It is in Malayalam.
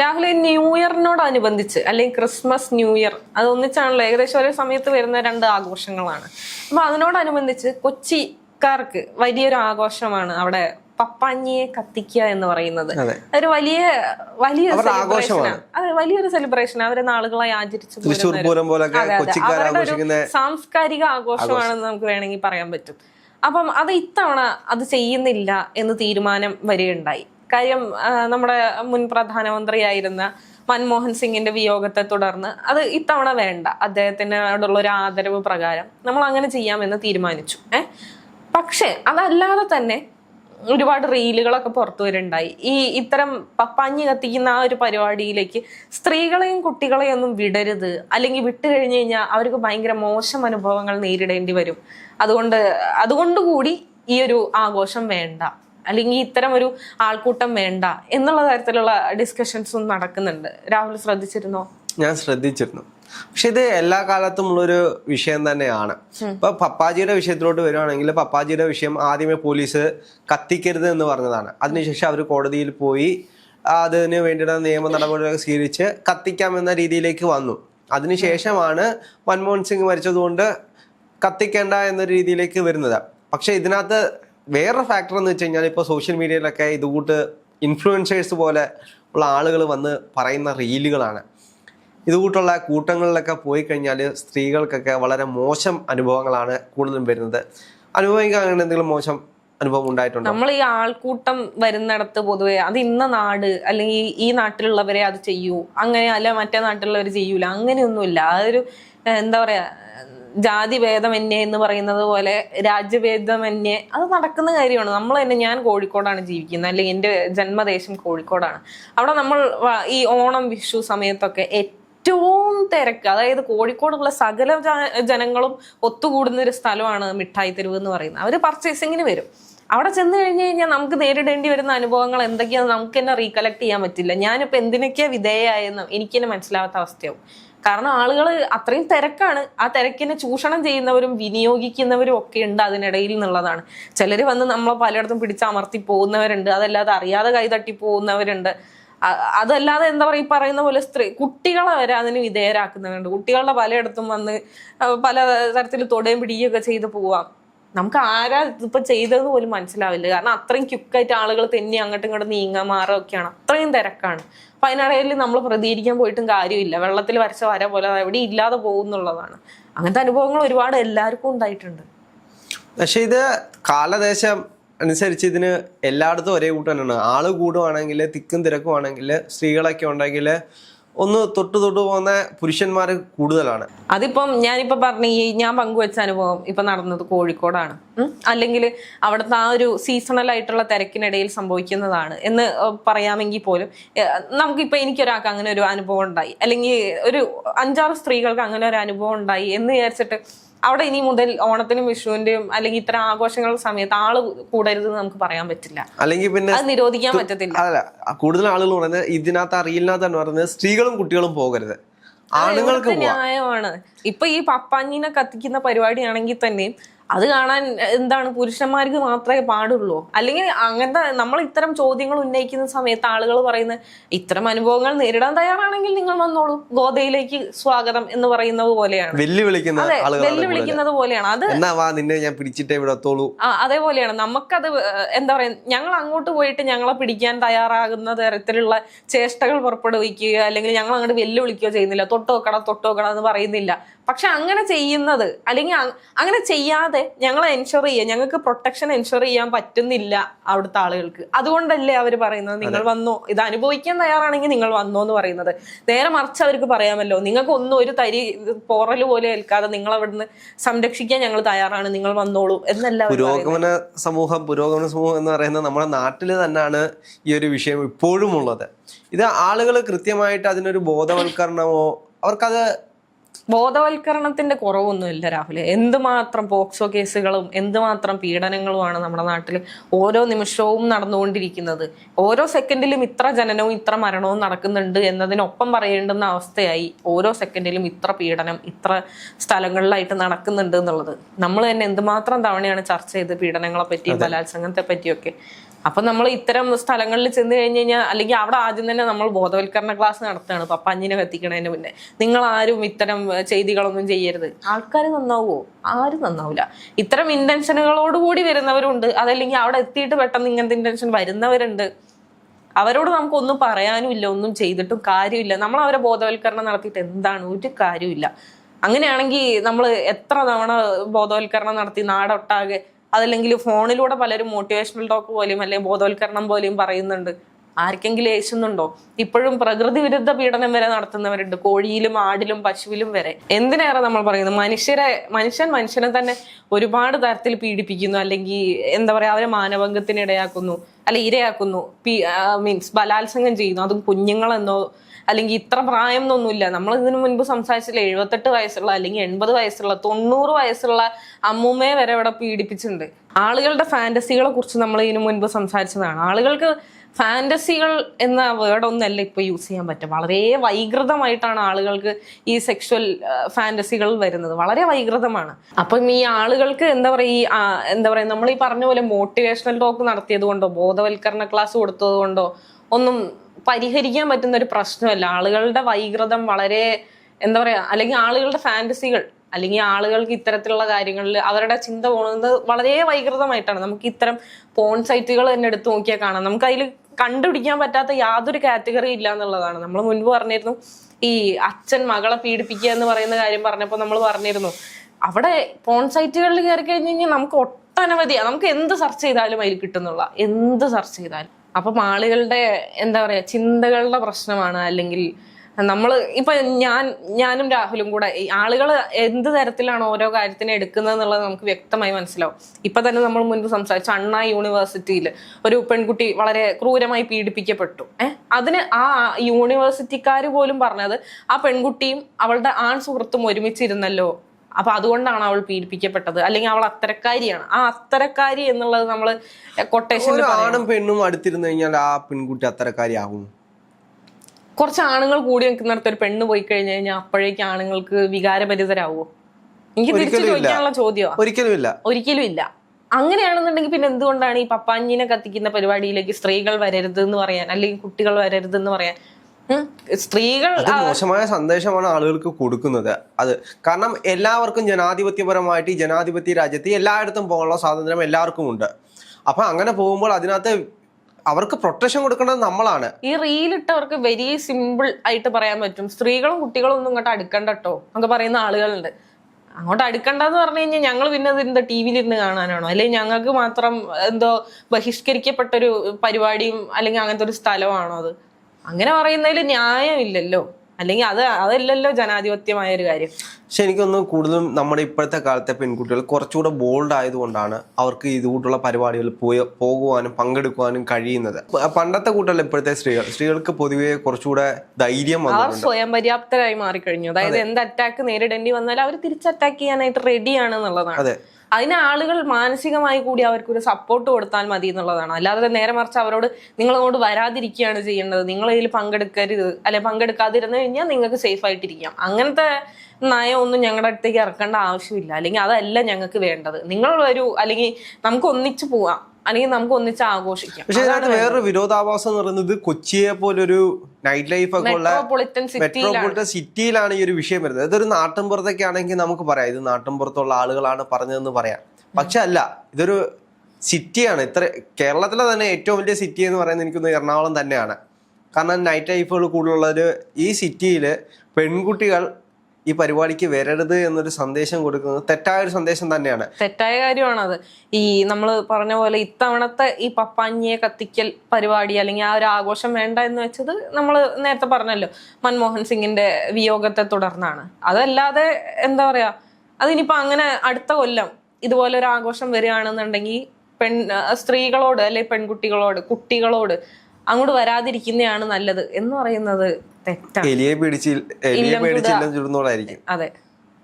രാഹുൽ ഈ ന്യൂ ഇയറിനോടനുബന്ധിച്ച് അല്ലെങ്കിൽ ക്രിസ്മസ് ന്യൂ ഇയർ അത് ഒന്നിച്ചാണല്ലോ ഏകദേശം ഒരേ സമയത്ത് വരുന്ന രണ്ട് ആഘോഷങ്ങളാണ്. അപ്പൊ അതിനോടനുബന്ധിച്ച് കൊച്ചിക്കാർക്ക് വലിയൊരു ആഘോഷമാണ് അവിടെ പപ്പാഞ്ഞിയെ കത്തിക്കുക എന്ന് പറയുന്നത്. അതൊരു വലിയ വലിയ ആഘോഷമാണ്. അതെ വലിയൊരു സെലിബ്രേഷൻ അവരെ നാളുകളായി ആചരിച്ചു അവരുടെ സാംസ്കാരിക ആഘോഷമാണെന്ന് നമുക്ക് വേണമെങ്കിൽ പറയാൻ പറ്റും. അപ്പം അത് ഇത്തവണ അത് ചെയ്യുന്നില്ല എന്ന് തീരുമാനം വരികയുണ്ടായി. കാര്യം നമ്മുടെ മുൻ പ്രധാനമന്ത്രിയായിരുന്ന മൻമോഹൻ സിംഗിന്റെ വിയോഗത്തെ തുടർന്ന് അത് ഇത്തവണ വേണ്ട. അദ്ദേഹത്തിനോടുള്ള ഒരു ആദരവ് പ്രകാരം നമ്മൾ അങ്ങനെ ചെയ്യാമെന്ന് തീരുമാനിച്ചു. ഏഹ് പക്ഷേ അതല്ലാതെ തന്നെ ഒരുപാട് റീലുകളൊക്കെ പുറത്തു വരുന്നുണ്ടായി ഈ ഇത്തരം പപ്പാഞ്ഞി കത്തിക്കുന്ന ആ ഒരു പരിപാടിയിലേക്ക് സ്ത്രീകളെയും കുട്ടികളെയും ഒന്നും വിടരുത്. അല്ലെങ്കിൽ വിട്ടു കഴിഞ്ഞു കഴിഞ്ഞാൽ അവർക്ക് ഭയങ്കര മോശം അനുഭവങ്ങൾ നേരിടേണ്ടി വരും. അതുകൊണ്ട് അതുകൊണ്ടുകൂടി ഈ ഒരു ആഘോഷം വേണ്ട. അല്ലെങ്കിൽ ഇത്തരം ഒരു ആൾക്കൂട്ടം വേണ്ട എന്നുള്ള തരത്തിലുള്ള ഡിസ്കഷൻസും നടക്കുന്നുണ്ട്. രാഹുൽ ശ്രദ്ധിച്ചിരുന്നോ? ഞാൻ ശ്രദ്ധിച്ചിരുന്നു. പക്ഷെ ഇത് എല്ലാ കാലത്തും ഉള്ളൊരു വിഷയം തന്നെയാണ്. ഇപ്പൊ പപ്പാജിയുടെ വിഷയത്തിലോട്ട് വരുവാണെങ്കിൽ പപ്പാജിയുടെ വിഷയം ആദ്യമേ പോലീസ് കത്തിക്കരുത് എന്ന് പറഞ്ഞതാണ്. അതിനുശേഷം അവർ കോടതിയിൽ പോയി അതിന് വേണ്ടിയുള്ള നിയമ നടപടികൾ സ്വീകരിച്ച് കത്തിക്കാം എന്ന രീതിയിലേക്ക് വന്നു. അതിനുശേഷമാണ് മൻമോഹൻ സിംഗ് മരിച്ചതുകൊണ്ട് കത്തിക്കേണ്ട എന്ന രീതിയിലേക്ക് വരുന്നത്. പക്ഷെ ഇതിനകത്ത് വേറൊരു ഫാക്ടർ എന്ന് വെച്ച് കഴിഞ്ഞാൽ ഇപ്പോൾ സോഷ്യൽ മീഡിയയിലൊക്കെ ഇതുകൂട്ട് ഇൻഫ്ലുവൻസേഴ്സ് പോലെ ഉള്ള ആളുകൾ വന്ന് പറയുന്ന റീലുകളാണ്. ഇതുകൂട്ടുള്ള കൂട്ടങ്ങളിലൊക്കെ പോയി കഴിഞ്ഞാൽ സ്ത്രീകൾക്കൊക്കെ വളരെ മോശം അനുഭവങ്ങളാണ് കൂടുതലും വരുന്നത്. അനുഭവിക്കാൻ അങ്ങനെ എന്തെങ്കിലും മോശം അനുഭവം ഉണ്ടായിട്ടുണ്ട്? നമ്മൾ ഈ ആൾക്കൂട്ടം വരുന്നിടത്ത് പൊതുവെ അത് ഇന്ന നാട് അല്ലെങ്കിൽ ഈ നാട്ടിലുള്ളവരെ അത് ചെയ്യൂ അങ്ങനെ അല്ല മറ്റേ നാട്ടിലുള്ളവർ ചെയ്യൂല അങ്ങനെയൊന്നുമില്ല. അതൊരു എന്താ പറയാ ജാതി എന്നെ എന്ന് പറയുന്നത് പോലെ എന്നെ അത് നടക്കുന്ന കാര്യമാണ്. നമ്മൾ തന്നെ ഞാൻ കോഴിക്കോടാണ് ജീവിക്കുന്നത് അല്ലെങ്കിൽ എന്റെ ജന്മദേശം കോഴിക്കോടാണ്. അവിടെ നമ്മൾ ഈ ഓണം വിഷു സമയത്തൊക്കെ ഏറ്റവും തിരക്ക് അതായത് കോഴിക്കോടുള്ള സകല ജനങ്ങളും ഒത്തുകൂടുന്ന ഒരു സ്ഥലമാണ് മിഠായി തെരുവ് എന്ന് പറയുന്നത്. അവർ പർച്ചേസിങ്ങിന് വരും? അവിടെ ചെന്ന് കഴിഞ്ഞ് കഴിഞ്ഞാൽ നമുക്ക് നേരിടേണ്ടി വരുന്ന അനുഭവങ്ങൾ എന്തൊക്കെയാണെന്ന് നമുക്ക് തന്നെ റീകളക്ട് ചെയ്യാൻ പറ്റില്ല. ഞാനിപ്പോൾ എന്തിനൊക്കെയാ വിധേയായെന്ന് എനിക്ക് തന്നെ മനസ്സിലാവാത്ത അവസ്ഥയാവും. കാരണം ആളുകൾ അത്രയും തിരക്കാണ്. ആ തിരക്കിനെ ചൂഷണം ചെയ്യുന്നവരും വിനിയോഗിക്കുന്നവരും ഒക്കെ ഉണ്ട് അതിനിടയിൽ എന്നുള്ളതാണ്. ചിലർ വന്ന് നമ്മളെ പലയിടത്തും പിടിച്ചമർത്തി പോകുന്നവരുണ്ട്. അതല്ലാതെ അറിയാതെ കൈതട്ടി പോകുന്നവരുണ്ട്. അതല്ലാതെ എന്താ പറയുക ഈ പറയുന്ന പോലെ സ്ത്രീ കുട്ടികളെ വരെ അതിന് വിധേയരാക്കുന്നുണ്ട് കുട്ടികളുടെ പലയിടത്തും വന്ന് പല തരത്തിൽ തൊടയും പിടിക്കുകയൊക്കെ ചെയ്ത് പോവാം. നമുക്ക് ആരാ ഇതിപ്പോ ചെയ്തതെന്ന് പോലും മനസ്സിലാവില്ല. കാരണം അത്രയും ക്യുക്കായിട്ട് ആളുകൾ തന്നെ അങ്ങോട്ടും ഇങ്ങോട്ടും നീങ്ങാൻ മാറുകയൊക്കെയാണ്. അത്രയും തിരക്കാണ്. അപ്പൊ അതിനിടയിൽ നമ്മൾ പ്രതികരിക്കാൻ പോയിട്ടും കാര്യമില്ല. വെള്ളത്തിൽ വരച്ച വര പോലെ എവിടെ ഇല്ലാതെ പോകുന്നുള്ളതാണ്. അങ്ങനത്തെ അനുഭവങ്ങൾ ഒരുപാട് എല്ലാവർക്കും ഉണ്ടായിട്ടുണ്ട്. പക്ഷെ ഇത് കാലദേശം അനുസരിച്ച് ഇതിന് എല്ലായിടത്തും ഒരേ കൂട്ടം തന്നെയാണ്. ആൾ കൂടുവാണെങ്കിൽ തിക്കും തിരക്കുവാണെങ്കിൽ സ്ത്രീകളൊക്കെ ഉണ്ടെങ്കിൽ ഒന്ന് തൊട്ട് തൊട്ട് പോകുന്ന പുരുഷന്മാർ കൂടുതലാണ്. അതിപ്പം ഞാനിപ്പോ പറഞ്ഞ ഈ ഞാൻ പങ്കുവെച്ച അനുഭവം ഇപ്പൊ നടന്നത് കോഴിക്കോടാണ്. അല്ലെങ്കിൽ അവിടുത്തെ ആ ഒരു സീസണൽ ആയിട്ടുള്ള തിരക്കിനിടയിൽ സംഭവിക്കുന്നതാണ് എന്ന് പറയാമെങ്കിൽ പോലും നമുക്കിപ്പോൾ നമുക്കിപ്പോ എനിക്കൊരാൾക്ക് അങ്ങനെ ഒരു അനുഭവം ഉണ്ടായി. അല്ലെങ്കിൽ ഒരു അഞ്ചാറ് സ്ത്രീകൾക്ക് അങ്ങനെ ഒരു അനുഭവം ഉണ്ടായി എന്ന് വിചാരിച്ചിട്ട് അവിടെ ഇനി മുതൽ ഓണത്തിനും വിഷുവിന്റെയും അല്ലെങ്കിൽ ഇത്തരം ആഘോഷങ്ങളുടെ സമയത്ത് ആൾ കൂടരുത് എന്ന് നമുക്ക് പറയാൻ പറ്റില്ല. അല്ലെങ്കിൽ പിന്നെ അത് നിരോധിക്കാൻ പറ്റത്തില്ല. അല്ല കൂടുതൽ ആളുകൾ പറയുന്നത് ഇതിനകത്ത് റീലിനകത്ത് പറയുന്നത് സ്ത്രീകളും കുട്ടികളും പോകരുത്. ആണുങ്ങൾക്ക് ന്യായമാണ്. ഇപ്പൊ ഈ പപ്പാഞ്ഞിനെ കത്തിക്കുന്ന പരിപാടിയാണെങ്കിൽ തന്നെ അത് കാണാൻ എന്താണ് പുരുഷന്മാർക്ക് മാത്രമേ പാടുള്ളൂ. അല്ലെങ്കിൽ അങ്ങനത്തെ നമ്മൾ ഇത്തരം ചോദ്യങ്ങൾ ഉന്നയിക്കുന്ന സമയത്ത് ആളുകൾ പറയുന്ന ഇത്തരം അനുഭവങ്ങൾ നേരിടാൻ തയ്യാറാണെങ്കിൽ നിങ്ങൾ വന്നോളൂ. ഗോതയിലേക്ക് സ്വാഗതം എന്ന് പറയുന്നത് പോലെയാണ്. വെല്ലുവിളിക്കുന്നത് പോലെയാണ്. അത് നിന്നെ ഞാൻ പിടിച്ചിട്ടേ അതേപോലെയാണ്. നമുക്കത് എന്താ പറയാ ഞങ്ങൾ അങ്ങോട്ട് പോയിട്ട് ഞങ്ങളെ പിടിക്കാൻ തയ്യാറാകുന്ന തരത്തിലുള്ള ചേഷ്ടകൾ പുറപ്പെടുവിക്കുക അല്ലെങ്കിൽ ഞങ്ങൾ അങ്ങോട്ട് വെല്ലുവിളിക്കുകയോ ചെയ്യുന്നില്ല. തൊട്ടുനോക്കണം തൊട്ടുനോക്കണം എന്ന് പറയുന്നില്ല. പക്ഷെ അങ്ങനെ ചെയ്യുന്നത് അല്ലെങ്കിൽ അങ്ങനെ ചെയ്യാതെ ഞങ്ങളെ എൻഷുർ ചെയ്യുക ഞങ്ങൾക്ക് പ്രൊട്ടക്ഷൻ എൻഷുർ ചെയ്യാൻ പറ്റുന്നില്ല അവിടുത്തെ ആളുകൾക്ക്. അതുകൊണ്ടല്ലേ അവർ പറയുന്നത് നിങ്ങൾ വന്നോ. ഇത് അനുഭവിക്കാൻ തയ്യാറാണെങ്കിൽ നിങ്ങൾ വന്നോ എന്ന് പറയുന്നത്. നേരെ മറിച്ച് അവർക്ക് പറയാമല്ലോ നിങ്ങൾക്ക് ഒന്നും ഒരു തരി പോറൽ പോലെ ഏൽക്കാതെ നിങ്ങൾ അവിടുന്ന് സംരക്ഷിക്കാൻ ഞങ്ങൾ തയ്യാറാണ് നിങ്ങൾ വന്നോളൂ എന്നല്ല. പുരോഗമന സമൂഹം പുരോഗമന സമൂഹം എന്ന് പറയുന്നത് നമ്മുടെ നാട്ടിൽ തന്നെയാണ് ഈ ഒരു വിഷയം ഇപ്പോഴും ഉള്ളത്. ഇത് ആളുകൾ കൃത്യമായിട്ട് അതിനൊരു ബോധവൽക്കരണമോ അവർക്കത് ബോധവൽക്കരണത്തിന്റെ കുറവൊന്നുമില്ല രാഹുൽ എന്തുമാത്രം പോക്സോ കേസുകളും എന്തുമാത്രം പീഡനങ്ങളുമാണ് നമ്മുടെ നാട്ടിൽ ഓരോ നിമിഷവും നടന്നുകൊണ്ടിരിക്കുന്നത്. ഓരോ സെക്കൻഡിലും ഇത്ര ജനനവും ഇത്ര മരണവും നടക്കുന്നുണ്ട് എന്നതിനൊപ്പം പറയേണ്ടുന്ന അവസ്ഥയായി ഓരോ സെക്കൻഡിലും ഇത്ര പീഡനം ഇത്ര സ്ഥലങ്ങളിലായിട്ട് നടക്കുന്നുണ്ട് എന്നുള്ളത്. നമ്മൾ തന്നെ എന്തുമാത്രം തവണയാണ് ചർച്ച ചെയ്ത് പീഡനങ്ങളെ പറ്റിയും ബലാത്സംഗത്തെ പറ്റിയൊക്കെ അപ്പൊ നമ്മൾ ഇത്തരം സ്ഥലങ്ങളിൽ ചെന്ന് കഴിഞ്ഞ് കഴിഞ്ഞാൽ അല്ലെങ്കിൽ അവിടെ ആദ്യം തന്നെ നമ്മൾ ബോധവൽക്കരണ ക്ലാസ് നടത്തുകയാണ് പപ്പാഞ്ഞിനെ കത്തിക്കണതിന് മുന്നേ. നിങ്ങൾ ആരും ഇത്തരം ചെയ്തികളൊന്നും ചെയ്യരുത്. ആൾക്കാർ നന്നാവുമോ ആരും നന്നാവില്ല ഇത്തരം ഇന്റൻഷനുകളോട് കൂടി വരുന്നവരുണ്ട്. അതല്ലെങ്കിൽ അവിടെ എത്തിയിട്ട് പെട്ടെന്ന് ഇങ്ങനത്തെ ഇന്റൻഷൻ വരുന്നവരുണ്ട്. അവരോട് നമുക്കൊന്നും പറയാനും ഇല്ല ഒന്നും ചെയ്തിട്ടും കാര്യമില്ല. നമ്മൾ അവരെ ബോധവൽക്കരണം നടത്തിയിട്ട് എന്താണ്? ഒരു കാര്യമില്ല അങ്ങനെയാണെങ്കിൽ നമ്മൾ എത്ര തവണ ബോധവൽക്കരണം നടത്തി നാടൊട്ടാകെ അതല്ലെങ്കിൽ ഫോണിലൂടെ പലരും മോട്ടിവേഷണൽ ടോക്ക് പോലെയും അല്ലെങ്കിൽ ബോധവൽക്കരണം പോലെയും പറയുന്നുണ്ട്. ആർക്കെങ്കിലും ഏശുന്നുണ്ടോ? ഇപ്പോഴും പ്രകൃതി വിരുദ്ധ പീഡനം വരെ നടത്തുന്നവരുണ്ട്. കോഴിയിലും ആടിലും പശുവിലും വരെ. എന്തിനേറെ നമ്മൾ പറയുന്നത് മനുഷ്യരെ മനുഷ്യൻ മനുഷ്യനെ തന്നെ ഒരുപാട് തരത്തിൽ പീഡിപ്പിക്കുന്നു. അല്ലെങ്കിൽ എന്താ പറയാ അവരെ മാനഭംഗത്തിന് ഇടയാക്കുന്നു. അല്ല ഇരയാക്കുന്നു. മീൻസ് ബലാത്സംഗം ചെയ്യുന്നു. അതും കുഞ്ഞുങ്ങളെന്നോ അല്ലെങ്കിൽ ഇത്ര പ്രായം എന്നൊന്നുമില്ല നമ്മൾ ഇതിനു മുൻപ് സംസാരിച്ചില്ല എഴുപത്തെട്ട് വയസ്സുള്ള അല്ലെങ്കിൽ എൺപത് വയസ്സുള്ള തൊണ്ണൂറ് വയസ്സുള്ള അമ്മൂമ്മയെ വരെ ഇവിടെ പീഡിപ്പിച്ചിട്ടുണ്ട്. ആളുകളുടെ ഫാന്റസികളെ കുറിച്ച് നമ്മൾ ഇതിനു മുൻപ് സംസാരിച്ചതാണ്. ആളുകൾക്ക് ഫാന്റസികൾ എന്ന വേർഡ് ഒന്നല്ല ഇപ്പൊ യൂസ് ചെയ്യാൻ പറ്റും വളരെ വൈകൃതമായിട്ടാണ് ആളുകൾക്ക് ഈ സെക്ഷൽ ഫാന്റസികൾ വരുന്നത്. വളരെ വൈകൃതമാണ്. അപ്പം ഈ ആളുകൾക്ക് എന്താ പറയുക ഈ എന്താ പറയുക നമ്മൾ ഈ പറഞ്ഞ പോലെ മോട്ടിവേഷണൽ ടോക്ക് നടത്തിയത് കൊണ്ടോ ബോധവൽക്കരണ ക്ലാസ് കൊടുത്തത് കൊണ്ടോ ഒന്നും പരിഹരിക്കാൻ പറ്റുന്ന ഒരു പ്രശ്നമല്ല. ആളുകളുടെ വൈകൃതം വളരെ എന്താ പറയുക അല്ലെങ്കിൽ ആളുകളുടെ ഫാന്റസികൾ അല്ലെങ്കിൽ ആളുകൾക്ക് ഇത്തരത്തിലുള്ള കാര്യങ്ങളിൽ അവരുടെ ചിന്ത പോകുന്നത് വളരെ വൈകൃതമായിട്ടാണ്. നമുക്ക് ഇത്തരം പോൺ സൈറ്റുകൾ തന്നെ എടുത്തു നോക്കിയാൽ കാണാം. നമുക്ക് അതിൽ കണ്ടുപിടിക്കാൻ പറ്റാത്ത യാതൊരു കാറ്റഗറി ഇല്ല എന്നുള്ളതാണ്. നമ്മൾ മുൻപ് പറഞ്ഞിരുന്നു ഈ അച്ഛൻ മകളെ പീഡിപ്പിക്കുക എന്ന് പറയുന്ന കാര്യം പറഞ്ഞപ്പോൾ നമ്മൾ പറഞ്ഞിരുന്നു അവിടെ പോൺ സൈറ്റുകളിൽ കയറി കഴിഞ്ഞ് കഴിഞ്ഞാൽ നമുക്ക് ഒട്ടനവധിയാണ് നമുക്ക് എന്ത് സെർച്ച് ചെയ്താലും അതിൽ കിട്ടുന്നുള്ള എന്ത് സെർച്ച് ചെയ്താലും. അപ്പം ആളുകളുടെ എന്താ പറയാ ചിന്തകളുടെ പ്രശ്നമാണ്. അല്ലെങ്കിൽ നമ്മൾ ഇപ്പൊ ഞാൻ ഞാനും രാഹുലും കൂടെ ആളുകൾ എന്ത് തരത്തിലാണ് ഓരോ കാര്യത്തിനെ എടുക്കുന്നത് എന്നുള്ളത് നമുക്ക് വ്യക്തമായി മനസ്സിലാവും. ഇപ്പൊ തന്നെ നമ്മൾ മുൻപ് സംസാരിച്ച അണ്ണാ യൂണിവേഴ്സിറ്റിയിൽ ഒരു പെൺകുട്ടി വളരെ ക്രൂരമായി പീഡിപ്പിക്കപ്പെട്ടു. ഏഹ് അതിന് ആ യൂണിവേഴ്സിറ്റിക്കാർ പോലും പറഞ്ഞത് ആ പെൺകുട്ടിയും അവളുടെ ആൺ സുഹൃത്തും ഒരുമിച്ചിരുന്നല്ലോ. അപ്പൊ അതുകൊണ്ടാണ് അവൾ പീഡിപ്പിക്കപ്പെട്ടത്. അല്ലെങ്കിൽ അവൾ അത്തരക്കാരിയാണ്. ആ അത്തരക്കാരി എന്നുള്ളത് നമ്മൾ കൊട്ടേഷൻ ആണും പെണ്ണും അടുത്തിരുന്നു കഴിഞ്ഞാൽ ആ പെൺകുട്ടി അത്തരക്കാരി ആകും. കുറച്ച് ആണുങ്ങൾ കൂടി നിൽക്കുന്നിടത്ത് ഒരു പെണ്ണ് പോയി കഴിഞ്ഞു കഴിഞ്ഞാൽ അപ്പോഴേക്ക് ആണുങ്ങൾക്ക് വികാരഭരിതരാവോ എനിക്ക് തിരിച്ചു ചോദിക്കാനുള്ള ചോദ്യമാ. ഒരിക്കലും ഇല്ല. ഒരിക്കലും ഇല്ല. അങ്ങനെയാണെന്നുണ്ടെങ്കിൽ പിന്നെ എന്തുകൊണ്ടാണ് ഈ പപ്പാഞ്ഞിനെ കത്തിക്കുന്ന പരിപാടിയിലേക്ക് സ്ത്രീകൾ വരരുത് എന്ന് പറയാൻ അല്ലെങ്കിൽ കുട്ടികൾ വരരുത് എന്ന് പറയാൻ? സ്ത്രീകൾ മോശമായ സന്ദേശമാണ് ആളുകൾക്ക് കൊടുക്കുന്നത്. അത് കാരണം എല്ലാവർക്കും ജനാധിപത്യപരമായിട്ട് ഈ ജനാധിപത്യ രാജ്യത്ത് എല്ലായിടത്തും പോകാനുള്ള സ്വാതന്ത്ര്യം എല്ലാവർക്കും ഉണ്ട് അപ്പൊ അങ്ങനെ പോകുമ്പോൾ അതിനകത്ത് അവർക്ക് പ്രൊട്ടക്ഷൻ കൊടുക്കേണ്ടത് നമ്മളാണ്. ഈ റീലിട്ടവർക്ക് വെരി സിമ്പിൾ ആയിട്ട് പറയാൻ പറ്റും. സ്ത്രീകളും കുട്ടികളും ഒന്നും ഇങ്ങോട്ട് അടുക്കണ്ട കേട്ടോ എന്നൊക്കെ പറയുന്ന ആളുകളുണ്ട്. അങ്ങോട്ട് അടുക്കണ്ടെന്ന് പറഞ്ഞു കഴിഞ്ഞാൽ ഞങ്ങൾ പിന്നെ എന്താ ടി വിയിലിരുന്ന് കാണാനാണോ? അല്ലെങ്കിൽ ഞങ്ങൾക്ക് മാത്രം എന്തോ ബഹിഷ്കരിക്കപ്പെട്ടൊരു പരിപാടിയും അല്ലെങ്കിൽ അങ്ങനത്തെ ഒരു സ്ഥലമാണോ അത്? അങ്ങനെ പറയുന്നതിൽ ന്യായമില്ലല്ലോ. അല്ലെങ്കിൽ അത് അതല്ലല്ലോ ജനാധിപത്യമായ ഒരു കാര്യം. പക്ഷെ എനിക്കൊന്ന് കൂടുതലും നമ്മുടെ ഇപ്പോഴത്തെ കാലത്തെ പെൺകുട്ടികൾ കുറച്ചുകൂടെ ബോൾഡ് ആയതുകൊണ്ടാണ് അവർക്ക് ഇതുകൂട്ടുള്ള പരിപാടികൾ പോയി പോകുവാനും പങ്കെടുക്കുവാനും കഴിയുന്നത്. പണ്ടത്തെ കൂട്ടല്ല ഇപ്പോഴത്തെ സ്ത്രീകൾ സ്ത്രീകൾക്ക് പൊതുവെ കുറച്ചുകൂടെ ധൈര്യം അവർ സ്വയം പര്യാപ്തരായി മാറിക്കഴിഞ്ഞു. അതായത് എന്ത് അറ്റാക്ക് നേരിടേണ്ടി വന്നാലും അവർ തിരിച്ച് അറ്റാക്ക് ചെയ്യാനായിട്ട് റെഡിയാണ് എന്നുള്ളതാണ്. അതെ. അതിന് ആളുകൾ മാനസികമായി കൂടി അവർക്കൊരു സപ്പോർട്ട് കൊടുത്താൽ മതി എന്നുള്ളതാണ്. അല്ലാതെ നേരെ മറിച്ച് അവരോട് അങ്ങോട്ട് വരാതിരിക്കുകയാണ് ചെയ്യേണ്ടത്. നിങ്ങൾ ഇതിൽ പങ്കെടുക്കരുത്. അല്ലെ പങ്കെടുക്കാതിരുന്നു കഴിഞ്ഞാൽ നിങ്ങൾക്ക് സേഫ് ആയിട്ടിരിക്കാം. അങ്ങനത്തെ നയമൊന്നും ഞങ്ങളുടെ അടുത്തേക്ക് ഇറക്കേണ്ട ആവശ്യമില്ല. അല്ലെങ്കിൽ അതല്ല ഞങ്ങൾക്ക് വേണ്ടത്. നിങ്ങൾ വരൂ. അല്ലെങ്കിൽ നമുക്ക് ഒന്നിച്ച് പോവാം. അല്ലെങ്കിൽ നമുക്ക് ഒന്നിച്ച് ആഘോഷിക്കാം. പക്ഷെ ഇതിനകത്ത് വേറൊരു വിരോധാഭാസം എന്ന് പറയുന്നത് കൊച്ചിയെ പോലൊരു നൈറ്റ് ലൈഫ് ഒക്കെ ഉള്ള മെട്രോപൊളിറ്റൻ സിറ്റിയിലാണ് ഈ ഒരു വിഷയം വരുന്നത്. ഇതൊരു നാട്ടിൻപുറത്തൊക്കെ ആണെങ്കിൽ നമുക്ക് പറയാം. ഇത് നാട്ടിൻപുറത്തുള്ള ആളുകളാണ് പറഞ്ഞതെന്ന് പറയാം. പക്ഷെ അല്ല ഇതൊരു സിറ്റിയാണ് ഇത്ര കേരളത്തിലെ തന്നെ ഏറ്റവും വലിയ സിറ്റി എന്ന് പറയുന്നത് എനിക്കൊന്ന് എറണാകുളം തന്നെയാണ്. കാരണം നൈറ്റ് ലൈഫുകൾ കൂടുതലുള്ളൊരു ഈ സിറ്റിയിൽ പെൺകുട്ടികൾ ഈ പരിപാടിക്ക് വരരുത് എന്നൊരു സന്ദേശം കൊടുക്കുന്നത് തെറ്റായ ഒരു സന്ദേശം തന്നെയാണ്. തെറ്റായ കാര്യമാണത്. ഈ നമ്മൾ പറഞ്ഞ പോലെ ഇത്തവണത്തെ ഈ പപ്പാഞ്ഞിയെ കത്തിക്കൽ പരിപാടി അല്ലെങ്കിൽ ആ ഒരു ആഘോഷം വേണ്ട എന്ന് വെച്ചത് നമ്മൾ നേരത്തെ പറഞ്ഞല്ലോ മൻമോഹൻ സിംഗിന്റെ വിയോഗത്തെ തുടർന്നാണ്. അതല്ലാതെ എന്താ പറയാ അതിനിപ്പോ അങ്ങനെ അടുത്ത കൊല്ലം ഇതുപോലെ ഒരു ആഘോഷം വരികയാണെന്നുണ്ടെങ്കിൽ പെൺ സ്ത്രീകളോട് അല്ലെ പെൺകുട്ടികളോട് കുട്ടികളോട് അങ്ങോട്ട് വരാതിരിക്കുന്നതാണ് നല്ലത് എന്ന് പറയുന്നത് തെറ്റാണ്. എലിയെ പിടിച്ച് എലിയെ ചുടുന്നോളായിരിക്കും അതെ.